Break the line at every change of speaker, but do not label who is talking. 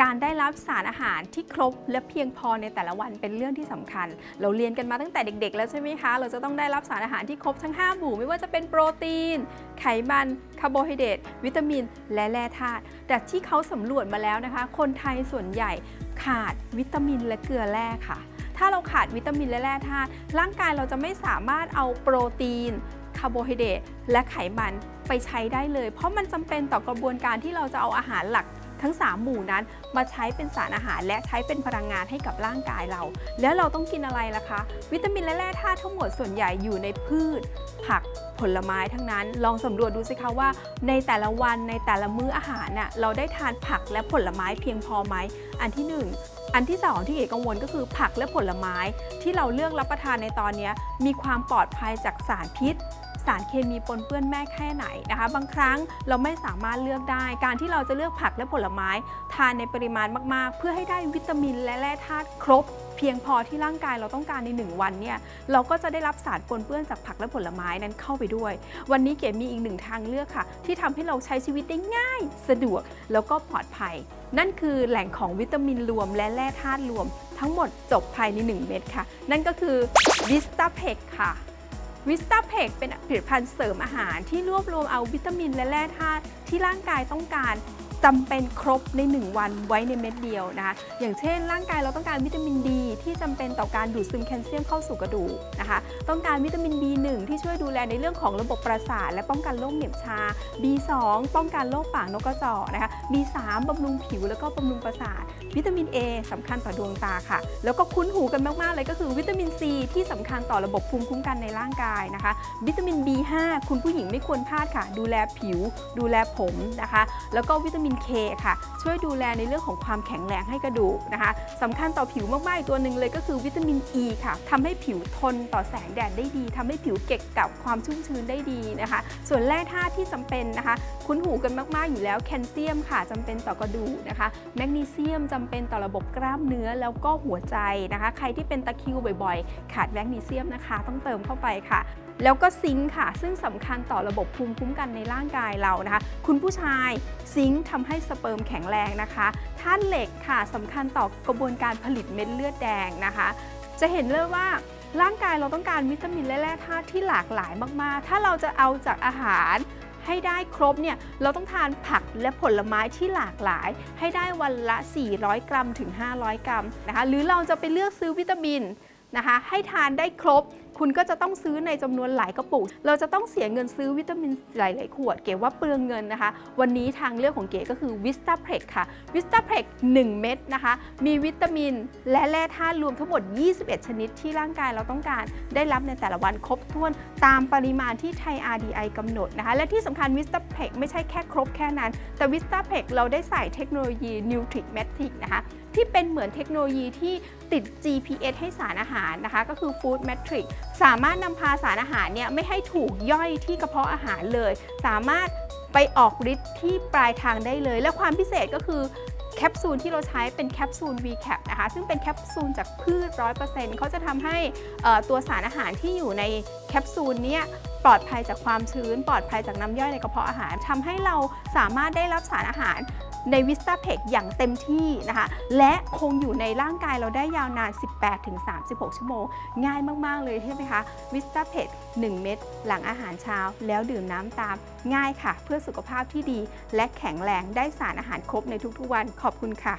การได้รับสารอาหารที่ครบและเพียงพอในแต่ละวันเป็นเรื่องที่สำคัญ เราเรียนกันมาตั้งแต่เด็ก ๆ แล้วใช่ไหมคะ เราจะต้องได้รับสารอาหารที่ครบทั้ง 5 หมู่ไม่ว่าจะเป็นโปรตีน ไขมันคาร์โบไฮเดรตวิตามิน และแร่ธาตุแต่ที่เขาสำรวจมาแล้วนะคะ คนไทยส่วนใหญ่ขาดวิตามินและเกลือแร่ค่ะ ถ้าเราขาดวิตามินและแร่ธาตุร่างกายเราจะไม่สามารถเอาโปรตีนคาร์โบไฮเดรตและไขมันไปใช้ได้เลย เพราะมันจำเป็นต่อกระบวนการที่เราจะเอาอาหารหลัก ทั้ง 3 หมู่นั้นมาใช้เป็นสารอาหารและใช้เป็นพลังงานให้กับร่างกายเรา แล้วเราต้องกินอะไรล่ะคะ วิตามินและแร่ธาตุทั้งหมดส่วนใหญ่อยู่ในพืช ผักผลไม้ทั้งนั้น ลองสำรวจดูสิคะว่า ในแต่ละวันในแต่ละมื้ออาหารน่ะเราได้ทานผักและผลไม้เพียงพอไหมอันที่หนึ่งอันที่สองที่เอกกังวลก็คือผักและผลไม้ที่เราเลือกรับประทานในตอนนี้มีความปลอดภัยจากสารพิษ สารเคมีปนเปื้อนแม่แค่ไหนนะคะ บางครั้งเราไม่สามารถเลือกได้ การที่เราจะเลือกผักและผลไม้ ทานในปริมาณมาก ๆ เพื่อให้ได้วิตามินและแร่ธาตุครบเพียงพอที่ร่างกายเราต้องการใน 1 วันเนี่ยเราก็จะได้รับสารปนเปื้อนจากผักและผลไม้นั้นเข้าไปด้วย วันนี้เก๋มีอีกหนึ่งทางเลือกค่ะ ที่ทำให้เราใช้ชีวิตได้ง่าย สะดวกแล้วก็ปลอดภัย นั่นคือแหล่งของวิตามินรวมและแร่ธาตุรวม ทั้งหมดจบภายใน 1 เม็ดค่ะ นั่นก็คือ v i s t a p e c ค่ะ วิสตาเพกเป็นผลิตภัณฑ์เสริมอาหารที่รวบรวมเอาวิตามินและแร่ธาตุที่ร่างกายต้องการ จำเป็นครบใน 1 วันไว้ในเม็ดเดียวนะคะ อย่างเช่น ร่างกายเราต้องการวิตามินดี ที่จำเป็นต่อการดูดซึมแคลเซียมเข้าสู่กระดูกนะคะ ต้องการวิตามิน B1 ที่ช่วยดูแลในเรื่องของระบบประสาท และป้องกันโรคเหน็บชา B2 ป้องกันโรคปากนกกระจอกนะคะ B3 บำรุงผิวแล้วก็บำรุงประสาท วิตามิน A สำคัญต่อดวงตาค่ะ แล้วก็คุ้นหูกันมากๆเลยก็คือวิตามิน C ที่สำคัญต่อระบบภูมิคุ้มกันในร่างกายนะคะ วิตามิน B5 คุณผู้หญิงไม่ควรพลาดค่ะ ดูแลผิว ดูแลผมนะคะ แล้วก็วิตามิน K ค่ะ ช่วยดูแลในเรื่องของความแข็งแรงให้กระดูกนะคะสำคัญต่อผิวมากๆอีกตัวหนึ่งเลยก็คือวิตามิน E ค่ะทำให้ผิวทนต่อแสงแดดได้ดีทำให้ผิวเก็บกับความชุ่มชื้นได้ดีนะคะ ส่วนแร่ธาตุที่จำเป็นนะคะ คุ้นหูกันมากๆอยู่แล้วแคลเซียมค่ะจำเป็นต่อกระดูกนะคะแมกนีเซียมจำเป็นต่อระบบกล้ามเนื้อแล้วก็หัวใจนะคะ ใครที่เป็นตะคริวบ่อยๆ ขาดแมกนีเซียมนะคะ ต้องเติมเข้าไปค่ะแล้วก็ซิงค์ค่ะ ซึ่งสำคัญต่อระบบภูมิคุ้มกันในร่างกายเรานะคะ คุณผู้ชายซิงค์ทำให้สเปิร์มแข็งแรงนะคะธาตุเหล็กค่ะสำคัญต่อกระบวนการผลิตเม็ดเลือดแดงนะคะ จะเห็นเลยว่าร่างกายเราต้องการวิตามินและแร่ธาตุที่หลากหลายมาก ๆ ถ้าเราจะเอาจากอาหารให้ได้ครบเนี่ยเราต้องทานผักและผลไม้ที่หลากหลาย ให้ได้วันละ 400 กรัมถึง 500 กรัมนะคะหรือเราจะไปเลือกซื้อวิตามินนะคะให้ทานได้ครบ คุณก็จะต้องซื้อในจำนวนหลายกระปุก เราจะต้องเสียเงินซื้อวิตามินหลาย ๆ ขวด เก๋ว่าเปลืองเงินนะคะ วันนี้ทางเลือกของเก๋ก็คือ Vista p r e x ค่ะ Vista p r e x 1เม็ดนะคะ มีวิตามินและแร่ธาตุรวมทั้งหมด 21 ชนิดที่ร่างกายเราต้องการ ได้รับในแต่ละวันครบถ้วนตามปริมาณที่ไทย RDI กำหนดนะคะ และที่สำคัญ Vista p r e x ไม่ใช่แค่ครบแค่นั้น แต่ Vista p r e x เราได้ใส่เทคโนโลยี Nutric Matrix นะคะ ที่เป็นเหมือนเทคโนโลยีที่ติด GPS ให้สารอาหารนะคะ ก็คือ Food Matrix สามารถนำพาสารอาหารเนี่ยไม่ให้ถูกย่อยที่กระเพาะอาหารเลย สามารถไปออกฤทธิ์ที่ปลายทางได้เลย และความพิเศษก็คือแคปซูลที่เราใช้เป็นแคปซูล VCAP นะคะ ซึ่งเป็นแคปซูลจากพืช 100%เขาจะทำให้ตัวสารอาหารที่อยู่ในแคปซูลเนี่ยปลอดภัยจากความชื้น ปลอดภัยจากน้ำย่อยในกระเพาะอาหารทำให้เราสามารถได้รับสารอาหาร ในวิสตาเพกอย่างเต็มที่นะคะ และคงอยู่ในร่างกายเราได้ยาวนาน 18-36 ชั่วโมง ง่ายมาก ๆ เลยใช่ไหมคะวิสตาเพก1เม็ดหลังอาหารเช้า แล้วดื่มน้ำตามง่ายค่ะ เพื่อสุขภาพที่ดี และแข็งแรงได้สารอาหารครบในทุกๆวันขอบคุณค่ะ